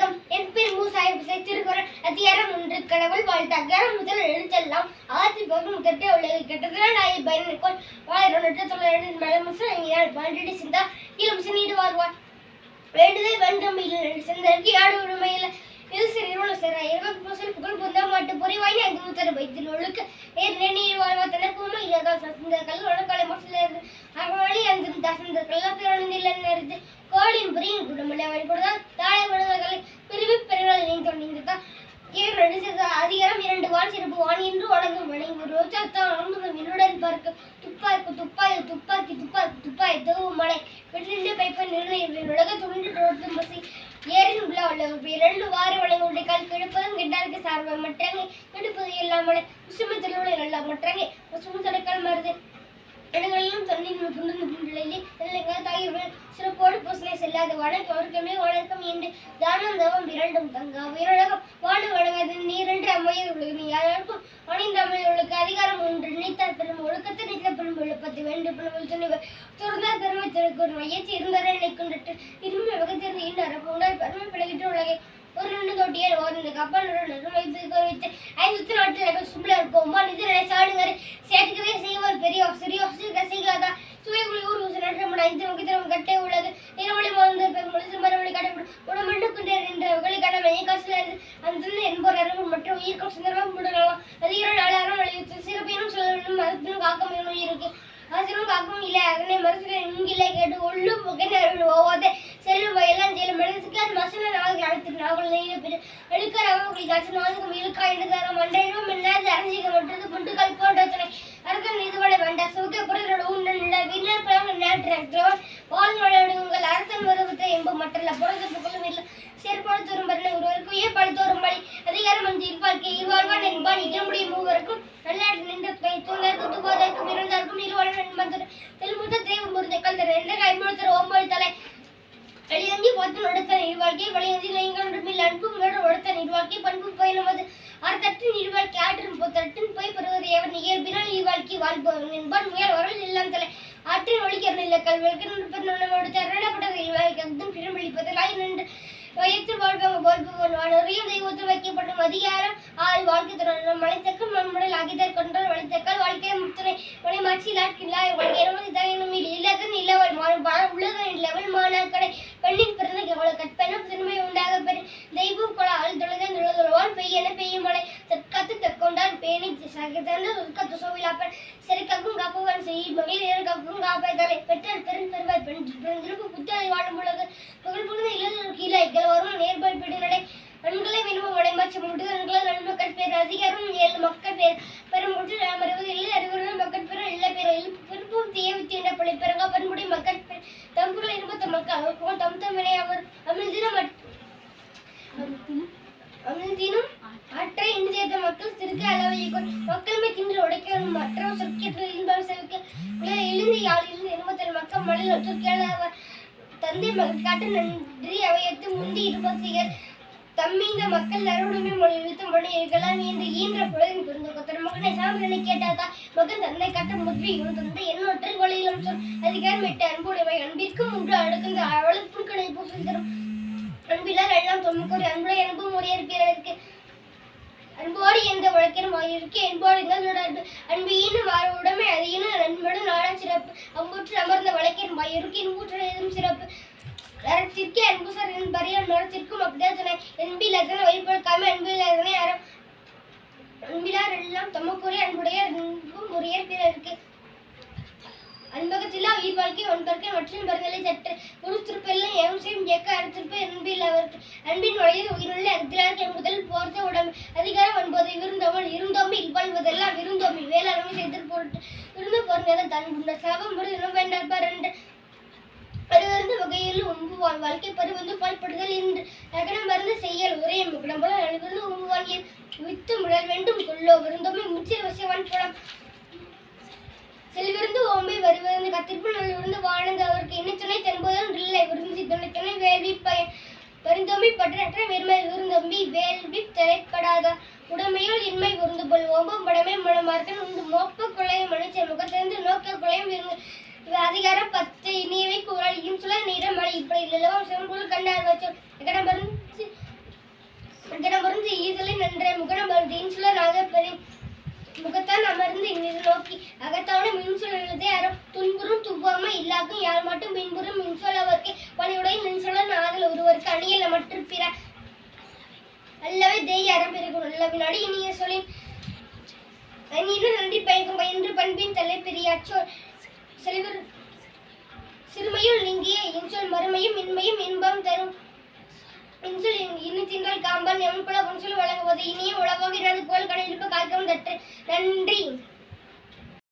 வணக்கம். என் பேர் மூசாஹிப் இசை திருக்குறள். அதிகாரம் ஒன்று கடவுள் வாழ்த்து அகாரம் முதல் எழுத்தெல்லாம் ஆத்தி பக்கம் கெட்ட உள்ளது. கெட்டதுல நாயை பயனுக்கோள் வாயிரம் நெட்ட தொழில் மலை முசல் எங்கினால் பன்றடி சிந்தா இளம் சின்னீடு வாழ்வார் வேண்டுதே வென்றம் இல்லை செந்தற்கு யாடு உரிமையில் இது சரி இருவன சரி. இரவு பூசல் புகழ் புந்த மாட்டு பொறிவாய் ஐந்து முத்தர வைத்தில் ஒழுக்க நேர் நெண்ணீர் வாழ்வா தனக்குமா இல்லாத? சந்த கல் உலகாலை மசில் அகவழி அஞ்சும் தசந்த கல்ல பிறந்தில்லை நேரத்து புரியும் குடும்பம் அவன் கொடுத்தால் தாழை விடுதலை வணங்கும் ரோஜாத்தான் என்னுடன் பார்க்க துப்பாக்கு துப்பாய் துப்பாக்கி துப்பாக்கி துப்பாய் தூவும் மலை. வெற்றிண்டு பைப்பை நிர்ணயம் உலக துண்டு தோட்டம் பசி. ஏரின் உள்ள உள்ள இரண்டு வார வழங்க கால் கெடுப்பதும் கெட்டாருக்கு சார்பம் மற்றங்க கெடுப்பது இல்லாமலே குசும தெளிவுடைய நல்ல மற்றங்க குசும தடைக்கால் மருது இடங்களிலும் தண்ணீர் கொண்டு நிலையிலே தாயுடன் சிறப்போடு பூசனை செல்லாத. வணக்கம் அவருக்குமே வணக்கம் என்று தானம் தவம் இரண்டும் தங்கா உயிரழகம் நீரென்று நீ யாருக்கும் அணிந்த அதிகாரம் ஒன்று. நினைத்தார் பெரும் ஒழுக்கத்தை நினைத்த பெரும் விழுப்பத்தை வேண்டும் பெரும் துணிவர் துறந்தார் பெருமை திருக்கூர் மையத்தை இருந்தார் நினைக்கின்ற இருமை வகத்திருந்து இன்னும் பூண்டால் பெருமை பிழைகிட்டு உலகை ஒரு ரெண்டு தொட்டியல் ஓர் இந்த கப்பல் வைத்து வைத்து ஐந்து நாட்டில் சும்பில் இருக்கும் இது நினை சாடுவார் சேர்க்கவே செய்வார் பெரியவர் சிறியோர் உயிர்கள் சுந்தரம் முடலாம் அதிகார நாளாரம் வலியுறுத்தி சிறப்பினும் சொல்ல வேண்டும். மரத்தினும் காக்கம் வேணும் இருக்கு. அரசனும் காக்கும் இல்லை. அதனை மரத்தில் இங்கிலே கேட்டு உள்ளும் புகையினர் ஓவாதே. செல்லும் வயலாம் செல்லும் மனசுக்கு அது மசன நாள் அழைத்து நாவல் நெய்ய பிற எடுக்கிற அவர்கள் காசு நாளுக்கும் இழுக்கா என்று தரம். மண்டையிலும் இல்லாத அரசியல் மற்றது புண்டுகள் போன்றதனை அரசன் இதுவரை வேண்டாம் சுக புறரோடு உண்டன் நில வீரர் நேற்று வாழ்ந்து உங்கள் அரசன் வருவத்தை என்பது மற்றல்ல. புறத்து என்பான் இகமுடைய மூவருக்கும் நல்லாடு நின்று கை தூங்கற்கு துவாதற்கும் இருந்தார்க்கும் இருவாழ்வான் என்பான் தெலுங்குத்த கல்தர் என்ற கைமுழுத்தர் ஓம்பல் தலை வெளியஞ்சி நிர்வாகி வெளியஞ்சி ஒடுத்த நிர்வாகி பண்பு அறத்தட்டு நிர்வாகி ஆற்றின் பொத்தட்டின் போய் பெறுவது எவர் இயல்பினால் நிர்வாகி வாழ்பவன் என்பான். முயல் வரல் தலை. ஆற்றின் ஒழிக்கிற நில கல்விக்கு நிற்பது அக்தும் பிறம் வெளிப்பதிலாய் நின்று வயத்தில் வாழ்பவங்க வாழ்பவன் வானறியும் தெய்வத்தில் வைக்கப்படும் அதிகாரம் ஆறு வாழ்க்கை தொடரும். மலைத்தக்கல் மண்முடல் ஆகிதர் கொண்டால் வழித்தக்கல் வாழ்க்கை முத்துணை மனை மாட்சி லாட்கில்லா வாழ்க்கை. இருபது தகனும் இல்லாத நிலவல் மாறுபாடு உலக நிலவல் மாணாக்கடை பெண்ணின் பிறந்த எவ்வளவு கற்பெனும் திறமை உண்டாக பெரு தெய்வம் கொல ஆள் தொழுதன் தொழுதுவான் பெய்யென பெய்யும் மலை. தற்காத்து தற்கொண்டான் பேணி சகிதந்த சொற்கத்து சோவிலாப்பன் செருக்கக்கும் காப்பவன் செய் மகளிர் கக்கும் காப்பதலை பெற்றால் பெரும் பெறுவார் பெண் பெருந்திருப்பு புத்தலை வாழும் உலக. புகழ் புகழ் இளைஞர் கீழே வரும் நேர்பாய் பிடிநடை பெண்களை விரும்பும் உடைமாற்றம் முடுதல்களை நன்மக்கள் பேர் அதிகாரம் ஏழு மக்கள் பேர் பெருமுற்று அமர்வது இல்லை அறிவுறும் மக்கள் பேர் இல்ல பேர் விருப்பம் என்ற வித்தியுண்ட பழி பண்புடி மக்கள் பேர் தம்புகளை இருபத்த மக்கள் போல் தம் தமிழை அவர் அமிழ்தினம் அமிழ்தினும் அற்ற இன்று சேர்த்த மக்கள் சிறுக அளவை மக்களுமே தின்று உடைக்க மற்ற சொற்கேற்ற இன்பம் செவிக்க எழுந்து யாழ் இருந்து எண்பத்தேழு மக்கள் மலையில் சொற்கேள தந்தை மகன் காட்டு நன்றி அவையத்து முந்தி தம்மி இந்த மக்கள் அருளுமே மொழி இழுத்து மொழி இருக்கலாம் என்று ஈன்ற பொழுதின் புரிந்து கொத்தர் மகனை சாம்பிரனை கேட்டாதா மகன் தந்தை கட்ட முற்றி இவன் தந்தை என்னொற்றை கொலையிலும் சொல். அதிகாரம் விட்டு அன்புடைமை அன்பிற்கும் ஒன்று அடுக்குந்த அவளுக்கும் கடை பூசல் தரும். அன்பிலார் எல்லாம் தொன்முக்கூறி அன்புடைய அன்பும் முறையேற்பிறருக்கு அன்போடு எந்த வழக்கிலும் வாயிருக்கு என்போடு எங்களோட அன்பு அன்பு ஈனும் வார உடமை அது ஈனும் நாடா சிறப்பு. அம்புற்று அமர்ந்த வழக்கின் வாயிருக்கு இன்புற்ற எதுவும் சிறப்பு. அறத்திற்கு அன்பு சார் என் பரியம் நரத்திற்கும் அப்படிதான் சொன்னேன். என்பில் அதனை வழிபடுக்காம அன்பில் அதனை அறம் அன்பிலார் எல்லாம் தமக்குரிய அன்புடைய அன்பும் முறையர் பிறருக்கு. அன்பகத்திலா உயிர் வாழ்க்கை ஒன்பர்க்கை மற்றும் பரங்களை சற்று. ஒரு திருப்பெல்லாம் ஏவம் செய்யும் இயக்க அறுத்திருப்பு அன்பில் அவருக்கு. அன்பின் வழியில் உயிருள்ள அகத்திலாருக்கு முதல் போர்த்த உடம்பு. அதிகாரம் ஒன்பது விருந்தவள் இருந்தோம்பி இல்வாழ்வதெல்லாம் விருந்தோம்பி வேளாண்மை செய்து போட்டு விருந்து பொருந்தத தன் உண்ட சாபம் முறை வேண்டாம் ரெண்டு அருவருந்து வகையில் உம்புவான் வாழ்க்கை பருவந்து பால்படுதல் என்று நகரம் மருந்து செய்யல் உரைய முகடம் போல அழுவது உம்புவான் என் வித்து முடல் வேண்டும் கொள்ளோ விருந்தோமை முச்சில் வசியவான் புலம் செல்விருந்து ஓம்பை வருவிருந்து கத்திர்ப்பு நல்லிருந்து வாழந்து அவருக்கு என்ன துணை தன்பதும் இல்லை. விருந்து துணை துணை வேள்வி பயன் பரிந்தோம்பி பற்றற்ற வெறுமை விருந்தோம்பி வேள்வி தலைப்படாத உடமையுள் இன்மை உருந்து போல். ஓம்பம் படமே மனமார்க்கன் உண்டு. மோப்ப குழையும் மனுஷன் முகத்திலிருந்து நோக்க கொலையும் விருந்து. அதிகாரம் பத்து இனியவை கூறல் இன்சுல நன்றே இன்சுல முகத்தான் அமர்ந்து நோக்கி அகத்தான மின்சொல் அறம் துன்புறும் துவாம இல்லாக்கும் யார் மட்டும் பின்புறும் மின்சொல் பணியுடைய மின்சொல நாதல் ஒருவருக்கு அணியில் மற்ற பிற அல்லவே தேய் அறம் பிறகு நல்ல வினாடி இனிய சொல்லின் அந்நியனும் நன்றி பயக்கும் பயின்று பண்பின் தலை பெரிய செல்வர் சிறுமையும் நீங்கிய இன்சொல் மறுமையும் இன்மையும் இன்பம் தரும். இன்சொல் இனி தின்றால் காம்பன் எவன் குல புன்சொல் வழங்குவது. இனிய உழவாக எனது போல் கடையிருப்பு காய்க்கவும் தற்று. நன்றி.